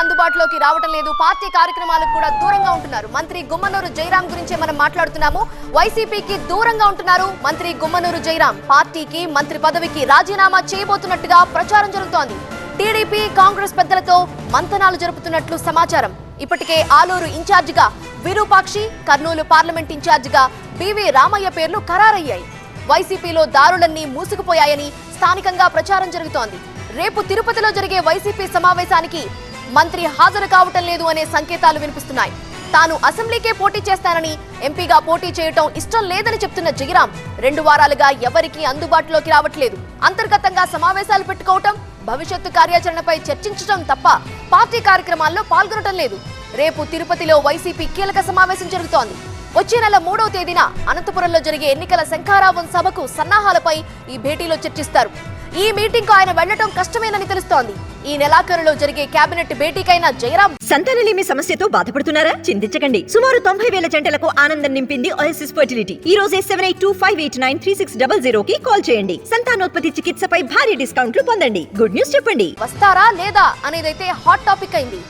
అందుబాటులోకి రావటం లేదు. పార్టీ కార్యక్రమాలకు కూడా దూరంగా ఉంటున్నారు. మంత్రి గుమ్మనూరు జయరాం గురించే మనం మాట్లాడుతున్నాము. వైసీపీకి దూరంగా ఉంటున్నారు మంత్రి గుమ్మనూరు జయరాం. పార్టీకి మంత్రి పదవికి రాజీనామా చేయబోతున్నట్టుగా ప్రచారం జరుగుతోంది. టీడీపీ కాంగ్రెస్ పెద్దలతో మంతనాలు జరుపుతున్నట్లు సమాచారం. ఇప్పటికే ఆలూరు ఇన్ఛార్జిగా విరూపాక్షి కర్నూలు పార్లమెంట్ ఇన్ఛార్జిగా బివి రామయ్య పేర్లు ఖరారయ్యాయి. వైసీపీలో దారులన్నీ మూసుకుపోయాయని స్థానికంగా ప్రచారం జరుగుతోంది. రేపు తిరుపతిలో జరిగే వైసీపీ సమావేశానికి మంత్రి హాజరు కావటం లేదు అనే సంకేతాలు వినిపిస్తున్నాయి. తాను అసెంబ్లీకే పోటీ చేస్తానని ఎంపీగా పోటీ చేయటం ఇష్టం లేదని చెప్తున్న జగిరాం రెండు వారాలుగా ఎవరికీ అందుబాటులోకి రావట్లేదు. అంతర్గతంగా సమావేశాలు పెట్టుకోవటం భవిష్యత్తు కార్యాచరణపై చర్చించడం తప్ప పార్టీ కార్యక్రమాల్లో పాల్గొనటం లేదు. రేపు తిరుపతిలో వైసీపీ కీలక సమావేశం జరుగుతోంది. వచ్చే నెల మూడవ తేదీన అనంతపురంలో జరిగే ఎన్నికల శంఖారావం సభకు సన్నాహాలపై ఈ భేటీలో చర్చిస్తారు. ఈ మీటింగ్కు ఆయన వెళ్ళటం కష్టమేనని తెలుస్తోంది. ఈ నెలాఖరులో జరిగే కేబినెట్ భేటీకైనా జయరాం సంతానలేమి సమస్యతో బాధపడుతున్నారా? చింతించకండి. సుమారు తొంభై వేల జంటలకు ఆనందం నింపింది ఓఎస్ఎస్ ఫర్టిలిటీ ఈ రోజే seven eight two five eight nine three six double zero కి కాల్ చేయండి. సంతానోత్పత్తి చికిత్సపై భారీ డిస్కౌంట్లు పొందండి. గుడ్ న్యూస్ చెప్పండి. వస్తారా లేదా అనేదైతే హాట్ టాపిక్ అయింది.